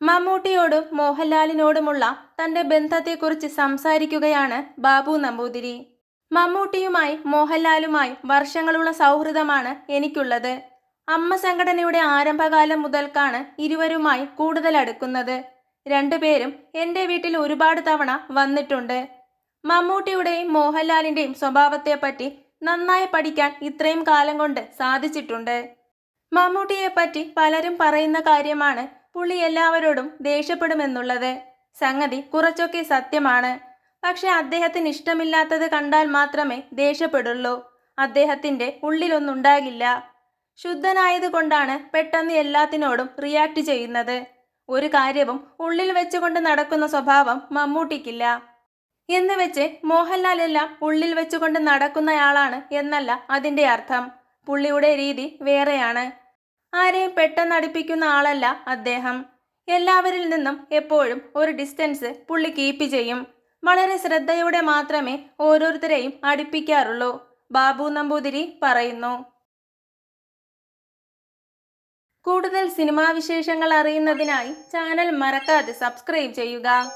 മമ്മൂട്ടിയോടും മോഹൻലാലിനോടുമുള്ള തന്റെ ബന്ധത്തെക്കുറിച്ച് സംസാരിക്കുകയാണ് ബാബു നമ്പൂതിരി. മമ്മൂട്ടിയുമായി മോഹൻലാലുമായി വർഷങ്ങളുള്ള സൗഹൃദമാണ് എനിക്കുള്ളത്. അമ്മ സംഘടനയുടെ ആരംഭകാലം മുതൽക്കാണ് ഇരുവരുമായി കൂടുതൽ അടുക്കുന്നത്. രണ്ടുപേരും എന്റെ വീട്ടിൽ ഒരുപാട് തവണ വന്നിട്ടുണ്ട്. മമ്മൂട്ടിയുടെയും മോഹൻലാലിന്റെയും സ്വഭാവത്തെപ്പറ്റി നന്നായി പഠിക്കാൻ ഇത്രയും കാലം കൊണ്ട് സാധിച്ചിട്ടുണ്ട്. മമ്മൂട്ടിയെപ്പറ്റി പലരും പറയുന്ന കാര്യമാണ് പുള്ളി എല്ലാവരോടും ദേഷ്യപ്പെടുമെന്നുള്ളത് സംഗതി കുറച്ചൊക്കെ സത്യമാണ്. പക്ഷെ അദ്ദേഹത്തിന് ഇഷ്ടമില്ലാത്തത് കണ്ടാൽ മാത്രമേ ദേഷ്യപ്പെടുള്ളൂ. അദ്ദേഹത്തിന്റെ ഉള്ളിലൊന്നുണ്ടാകില്ല. ശുദ്ധനായതുകൊണ്ടാണ് പെട്ടെന്ന് എല്ലാത്തിനോടും റിയാക്ട് ചെയ്യുന്നത്. ഒരു കാര്യവും ഉള്ളിൽ വെച്ചുകൊണ്ട് നടക്കുന്ന സ്വഭാവം മമ്മൂട്ടിക്കില്ല. എന്ന് വെച്ച് മോഹൻലാൽ എല്ലാം ഉള്ളിൽ വെച്ചുകൊണ്ട് നടക്കുന്നയാളാണ് എന്നല്ല അതിന്റെ അർത്ഥം. പുള്ളിയുടെ രീതി വേറെയാണ്. ആരെയും പെട്ടെന്ന് അടുപ്പിക്കുന്ന ആളല്ല അദ്ദേഹം. എല്ലാവരിൽ നിന്നും എപ്പോഴും ഒരു ഡിസ്റ്റൻസ് പുള്ളി കീപ്പ് ചെയ്യും. വളരെ ശ്രദ്ധയോടെ മാത്രമേ ഓരോരുത്തരെയും അടുപ്പിക്കാറുള്ളൂ ബാബു നമ്പൂതിരി പറയുന്നു. കൂടുതൽ സിനിമാ വിശേഷങ്ങൾ അറിയുന്നതിനായി ചാനൽ മറക്കാതെ സബ്സ്ക്രൈബ് ചെയ്യുക.